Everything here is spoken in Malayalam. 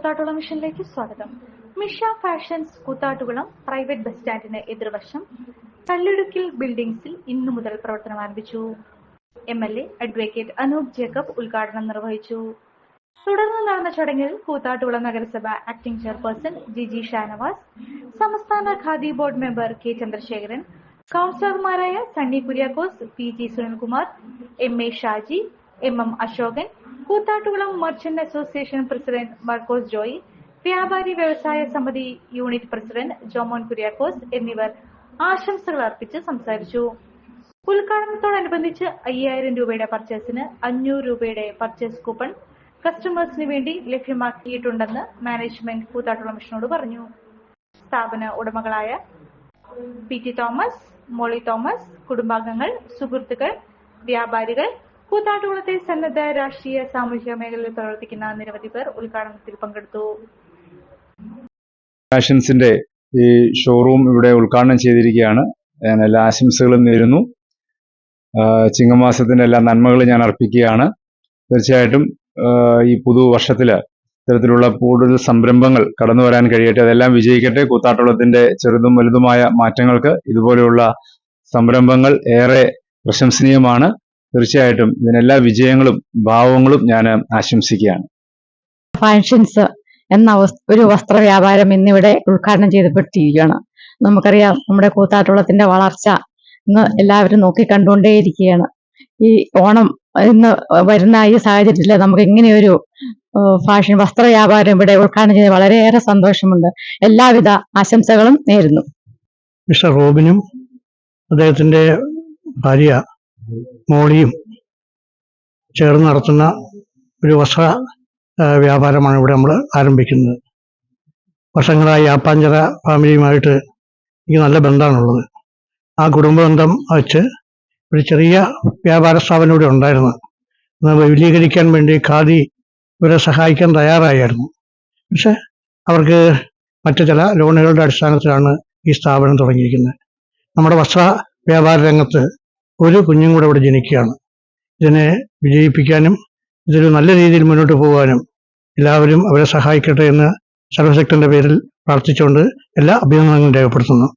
കൂത്താട്ടുകുളം മിഷനിലേക്ക് സ്വാഗതം. Misha fashions Koothattukulam private bus സ്റ്റാൻഡിന് എതിർവശം കല്ലിടുക്കിൽ ബിൽഡിംഗ്സിൽ ഇന്നു മുതൽ പ്രവർത്തനം ആരംഭിച്ചു. M L A advocate Anoop Jacob ഉദ്ഘാടനം നിർവഹിച്ചു. തുടർന്ന് നടന്ന ചടങ്ങിൽ കൂത്താട്ടുകുളം നഗരസഭ ആക്ടിംഗ് ചെയർപേഴ്സൺ ജിജി ഷാനവാസ് സംസ്ഥാന Khadi board member K Chandrasekharan കൌൺസിലർമാരായ Sunny Kuriakose P G Sunilkumar M A Shaji M M Ashokan Koothattukulam merchant association president Markose Joy വ്യാപാരി വ്യവസായ സമിതി യൂണിറ്റ് പ്രസിഡന്റ് ജോമോൻ കുര്യാക്കോസ് എന്നിവർ ആശംസകൾ അർപ്പിച്ച് സംസാരിച്ചു. ഉദ്ഘാടനത്തോടനുബന്ധിച്ച് അയ്യായിരം രൂപയുടെ പർച്ചേസിന് അഞ്ഞൂറ് രൂപയുടെ പർച്ചേസ് കൂപ്പൺ കസ്റ്റമേഴ്സിന് വേണ്ടി ലഭ്യമാക്കിയിട്ടുണ്ടെന്ന് മാനേജ്മെന്റ് കൂത്താട്ടുള്ള മിഷനോട് പറഞ്ഞു. സ്ഥാപന ഉടമകളായ പി ടി തോമസ് മോളി തോമസ് കുടുംബാംഗങ്ങൾ സുഹൃത്തുക്കൾ വ്യാപാരികൾ കൂത്താട്ടുകുളത്തെ സന്നദ്ധ രാഷ്ട്രീയ സാമൂഹിക മേഖലയിൽ പ്രവർത്തിക്കുന്ന നിരവധി പേർ ഉദ്ഘാടനത്തിൽ പങ്കെടുത്തു. ഫാഷൻസിന്റെ ഈ ഷോറൂം ഇവിടെ ഉദ്ഘാടനം ചെയ്തിരിക്കുകയാണ്. ഞാൻ എല്ലാ ആശംസകളും നേരുന്നു. ചിങ്ങമാസത്തിന്റെ എല്ലാ നന്മകളും ഞാൻ അർപ്പിക്കുകയാണ്. തീർച്ചയായിട്ടും ഈ പുതുവർഷത്തിൽ ഇത്തരത്തിലുള്ള കൂടുതൽ സംരംഭങ്ങൾ കടന്നു വരാൻ കഴിയട്ടെ. അതെല്ലാം വിജയിക്കട്ടെ. കൂത്താട്ടുളത്തിന്റെ ചെറുതും വലുതുമായ മാറ്റങ്ങൾക്ക് ഇതുപോലെയുള്ള സംരംഭങ്ങൾ ഏറെ പ്രശംസനീയമാണ്. തീർച്ചയായിട്ടും ഇതിനെല്ലാ വിജയങ്ങളും ഭാവങ്ങളും ഞാൻ ആശംസിക്കുകയാണ്. ഫാഷൻസ് എന്ന ഒരു വസ്ത്ര വ്യാപാരം ഇന്നിവിടെ ഉദ്ഘാടനം ചെയ്തപ്പെട്ടിരിക്കുകയാണ് നമുക്കറിയാം നമ്മുടെ കൂത്താട്ടുളത്തിന്റെ വളർച്ച ഇന്ന് എല്ലാവരും നോക്കി കണ്ടുകൊണ്ടേയിരിക്കുകയാണ് ഈ ഓണം ഇന്ന് വരുന്ന ഈ സാഹചര്യത്തിൽ നമുക്ക് ഇങ്ങനെയൊരു ഫാഷൻ വസ്ത്ര വ്യാപാരം ഇവിടെ ഉദ്ഘാടനം ചെയ്ത് വളരെയേറെ സന്തോഷമുണ്ട്. എല്ലാവിധ ആശംസകളും നേരുന്നു. മിസ്റ്റർ റോബിനും അദ്ദേഹത്തിന്റെ ഭാര്യ മോളിയും ചേർന്ന് നടത്തുന്ന ഒരു വസ്ത്ര വ്യാപാരമാണ് ഇവിടെ നമ്മൾ ആരംഭിക്കുന്നത്. വർഷങ്ങളായി ആപ്പാഞ്ചിറ ഫാമിലിയുമായിട്ട് എനിക്ക് നല്ല ബന്ധമാണുള്ളത്. ആ കുടുംബ ബന്ധം വെച്ച് ഒരു ചെറിയ വ്യാപാര സ്ഥാപനം ഇവിടെ ഉണ്ടായിരുന്നു. അത് വിപുലീകരിക്കാൻ വേണ്ടി ഖാദി ഇവരെ സഹായിക്കാൻ തയ്യാറായിരുന്നു. പക്ഷെ അവർക്ക് മറ്റു ചില ലോണുകളുടെ അടിസ്ഥാനത്തിലാണ് ഈ സ്ഥാപനം തുടങ്ങിയിരിക്കുന്നത്. നമ്മുടെ വസ്ത്ര വ്യാപാര രംഗത്ത് ഒരു കുഞ്ഞും കൂടെ ഇവിടെ ജനിക്കുകയാണ്. ഇതിനെ വിജയിപ്പിക്കാനും ഇതൊരു നല്ല രീതിയിൽ മുന്നോട്ട് പോകാനും എല്ലാവരും അവരെ സഹായിക്കട്ടെ എന്ന് സർവശക്തന്റെ പേരിൽ പ്രാർത്ഥിച്ചുകൊണ്ട് എല്ലാ അഭിനന്ദനങ്ങളും രേഖപ്പെടുത്തുന്നു.